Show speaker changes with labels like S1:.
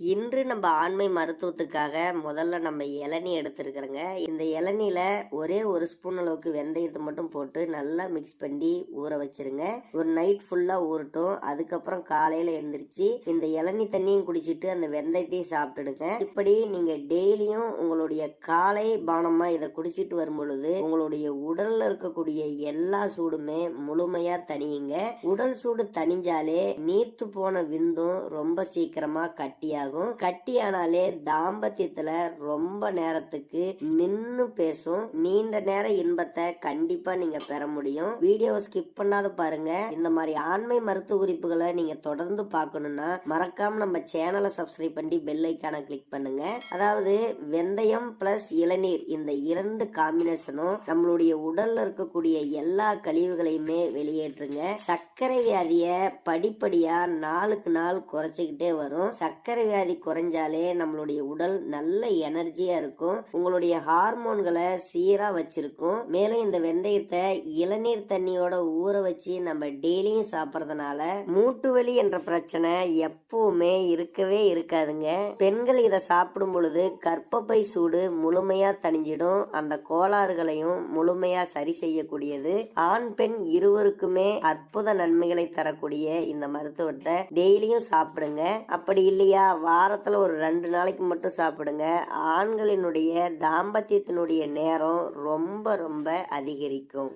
S1: இன்று நம்ம ஆண்மை மருத்துவத்துக்காக முதல்ல நம்ம இளநீ எடுத்துருக்குறோங்க. இந்த இளநியில ஒரே ஒரு ஸ்பூன் அளவுக்கு வெந்தயத்தை மட்டும் போட்டு நல்லா மிக்ஸ் பண்ணி ஊற வச்சிருங்க. ஒரு நைட் ஃபுல்லா ஊறட்டும். அதுக்கப்புறம் காலையில எந்திரிச்சு இந்த இளநீ தண்ணியும் குடிச்சிட்டு அந்த வெந்தயத்தையும் சாப்பிட்டுடுங்க. இப்படி நீங்க டெய்லியும் உங்களுடைய காலை பானமா இதை குடிச்சிட்டு வரும் பொழுது உங்களுடைய உடல்ல இருக்கக்கூடிய எல்லா சூடுமே முழுமையா தனியுங்க உடல் சூடு தணிஞ்சாலே நீத்து போன விந்தும் ரொம்ப சீக்கிரமா ஆகும் கட்டியானாலே தாம்பத்தியத்துல ரொம்ப நேரத்துக்கு நின்னு பேசும். நீண்ட நேர இன்பத்தை கண்டிப்பா நீங்க பெற முடியும். வீடியோவை ஸ்கிப் பண்ணாத பாருங்க. இந்த மாதிரி ஆண்மை மருத்துவ குறிப்புகளை நீங்க தொடர்ந்து பார்க்கணும்னா மறக்காம நம்ம சேனலை சப்ஸ்கிரைப் பண்ணி பெல் ஐக்கான கிளிக் பண்ணுங்க. அதாவது வெந்தயம் பிளஸ் இளநீர் இந்த இரண்டு காம்பினேஷனும் நம்மளுடைய உடல்ல இருக்கக்கூடிய எல்லா கழிவுகளையுமே வெளியேற்றுங்க. சர்க்கரை வியாதிய படிப்படியா நாளுக்கு நாள் குறைச்சிக்கிட்டே வரும். சர்க்கரை வியாதி குறைஞ்சாலே நம்மளுடைய உடல் நல்ல எனர்ஜியா இருக்கும். உங்களுடைய ஹார்மோன்களை சீரா வச்சிருக்கும். மேலும் இந்த வெந்தயத்தை இளநீர் தண்ணியோட ஊற வச்சு நம்ம டெய்லியும் சாப்பிட்றதுனால மூட்டு வலி என்ற பிரச்சனை எப்பவுமே இருக்கவே இருக்காதுங்க. பெண்கள் இதை சாப்பிடும் பொழுது கற்பப்பை சூடு முழுமையா தணிஞ்சிடும். அந்த கோளாறுகளையும் முழுமையா சரி செய்யக்கூடியது. ஆண் பெண் இருவருக்குமே அற்புத நன்மைகளை தரக்கூடிய இந்த மருத்துவத்தை டெய்லியும் சாப்பிடுங்க. அப்படி இல்லையா? வாரத்தில் ஒரு ரெண்டு நாளைக்கு மட்டும் சாப்பிடுங்க. ஆண்களினுடைய தாம்பத்தியத்தினுடைய நேரம் ரொம்ப ரொம்ப அதிகரிக்கும்.